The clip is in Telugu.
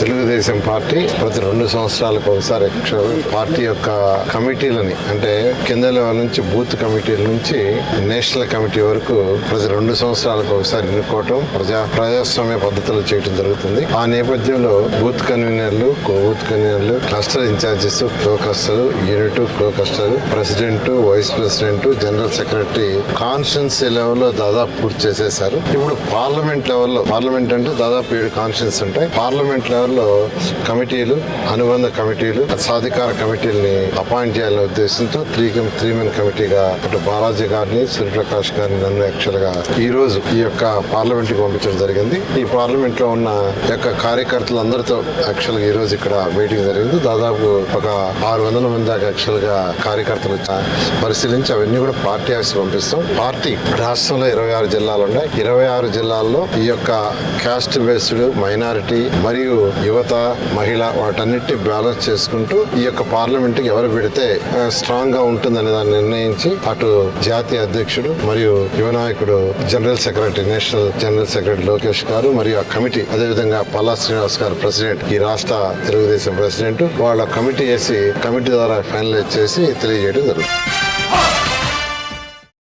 తెలుగుదేశం పార్టీ ప్రతి రెండు సంవత్సరాలకు ఒకసారి పార్టీ యొక్క కమిటీలని అంటే కింద లెవెల్ నుంచి బూత్ కమిటీల నుంచి నేషనల్ కమిటీ వరకు ప్రతి రెండు సంవత్సరాలకు ఒకసారి ఎన్నుకోవటం ప్రజా ప్రజాస్వామ్య పద్ధతిలో చేయడం జరుగుతుంది. ఆ నేపథ్యంలో బూత్ కన్వీనర్లు కో బూత్ కన్వీనర్లు cluster incharges co cluster unit co cluster president vice president general secretary constituency లెవెల్లో దాదాపు పూర్తి చేసేసారు ఇప్పుడు పార్లమెంట్ లెవెల్లో పార్లమెంట్ అంటే దాదాపు ఏడు కాన్స్టిట్యూన్స్ ఉంటాయి. పార్లమెంట్ లెవెల్ లెవెల్లో కమిటీలు అనుబంధ కమిటీలు సాధికార కమిటీలని అపాయింట్ చేయాలనే ఉద్దేశంతో త్రీ త్రీ మెన్ కమిటీగా అటు బాలాజీ గారిని సూర్యప్రకాష్ గారిని నన్ను యాక్చువల్గా ఈ రోజు ఈ యొక్క పార్లమెంట్కి పంపించడం జరిగింది. ఈ పార్లమెంట్లో ఉన్న యొక్క కార్యకర్తలందరితో యాక్చువల్గా ఈ రోజు ఇక్కడ మీటింగ్ జరిగింది. దాదాపు ఒక ఆరు వందల మంది దాకా యాక్చువల్గా కార్యకర్తలు పరిశీలించి అవన్నీ కూడా పార్టీ ఆఫీస్ పంపిస్తాం. పార్టీ రాష్ట్రంలో ఇరవై ఆరు జిల్లాలు ఉన్నాయి. ఇరవై ఆరు జిల్లాల్లో ఈ యొక్క క్యాస్ట్ బేస్డ్ మైనారిటీ మరియు యువత మహిళ వాటన్నిటి బ్యాలెన్స్ చేసుకుంటూ ఈ యొక్క పార్లమెంట్కి ఎవరు పెడితే స్ట్రాంగ్గా ఉంటుందనే దాన్ని నిర్ణయించి అటు జాతీయ అధ్యక్షుడు మరియు యువ నాయకుడు general secretary national general secretary Lokesh గారు మరియు ఆ కమిటీ అదేవిధంగా పల్లా శ్రీనివాస్ గారు ప్రెసిడెంట్ ఈ రాష్ట్ర తెలుగుదేశం ప్రెసిడెంట్ వాళ్ళ కమిటీ వేసి కమిటీ ద్వారా ఫైనలైజ్ చేసి తెలియజేయడం జరుగుతుంది.